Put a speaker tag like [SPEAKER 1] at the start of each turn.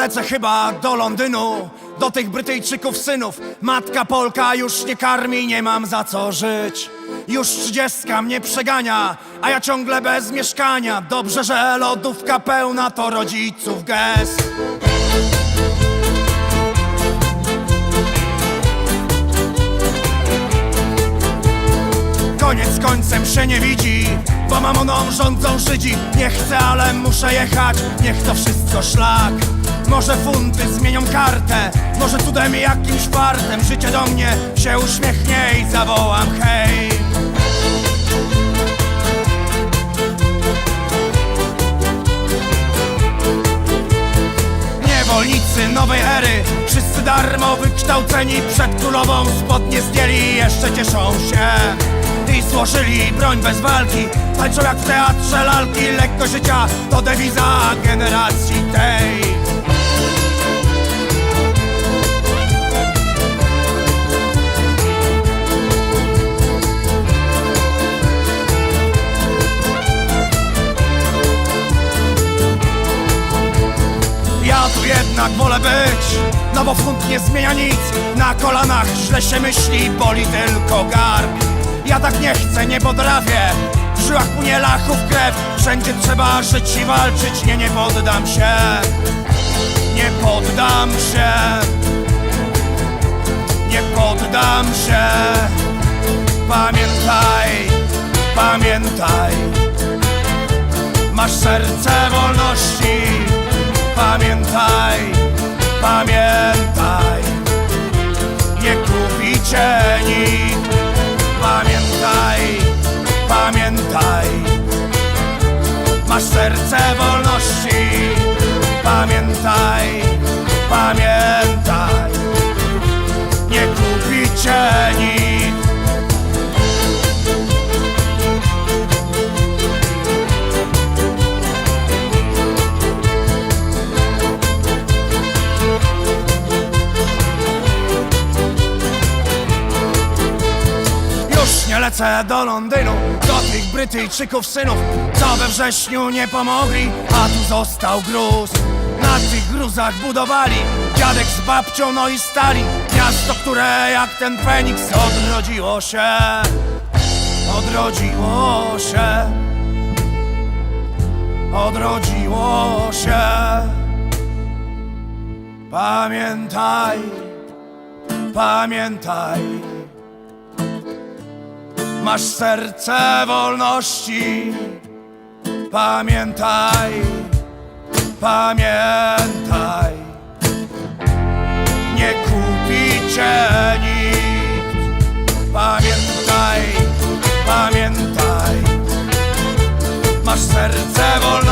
[SPEAKER 1] Lecę chyba do Londynu, do tych Brytyjczyków synów. Matka Polka już nie karmi, nie mam za co żyć. Już trzydziestka mnie przegania, a ja ciągle bez mieszkania. Dobrze, że lodówka pełna to rodziców gest. Koniec końcem się nie widzi, bo mamoną rządzą Żydzi Nie chcę, ale muszę jechać, niech to wszystko szlak Może funty zmienią kartę, może cudem jakimś fartem. Życie do mnie się uśmiechnie i zawołam hej. Niewolnicy nowej ery Wszyscy darmo wykształceni Przed królową. Spodnie zdjęli i Jeszcze cieszą się. I złożyli broń bez walki Tańczą jak w teatrze lalki. Lekko życia to dewiza generacji tej tu jednak wolę być, no bo funt nie zmienia nic. Na kolanach źle się myśli, boli tylko garb. Ja tak nie chcę, nie potrafię. W żyłach płynie lachów krew. Wszędzie trzeba żyć i walczyć. Nie, nie poddam się. Nie poddam się. Nie poddam się. Pamiętaj, pamiętaj. Masz serce wolności Pamiętaj, pamiętaj. Nie kupi cię Pamiętaj, pamiętaj. Masz serce wolności. Pamiętaj, pamiętaj. Nie kupi cię lecę do Londynu Do tych Brytyjczyków synów. Co we wrześniu nie pomogli A tu został gruz. Na tych gruzach budowali Dziadek z babcią no i stali. Miasto, które jak ten Feniks Odrodziło się. Odrodziło się. Odrodziło się. Pamiętaj Pamiętaj Masz serce wolności. Pamiętaj, pamiętaj. Nie kupi cię nikt. Pamiętaj, pamiętaj. Masz serce wolności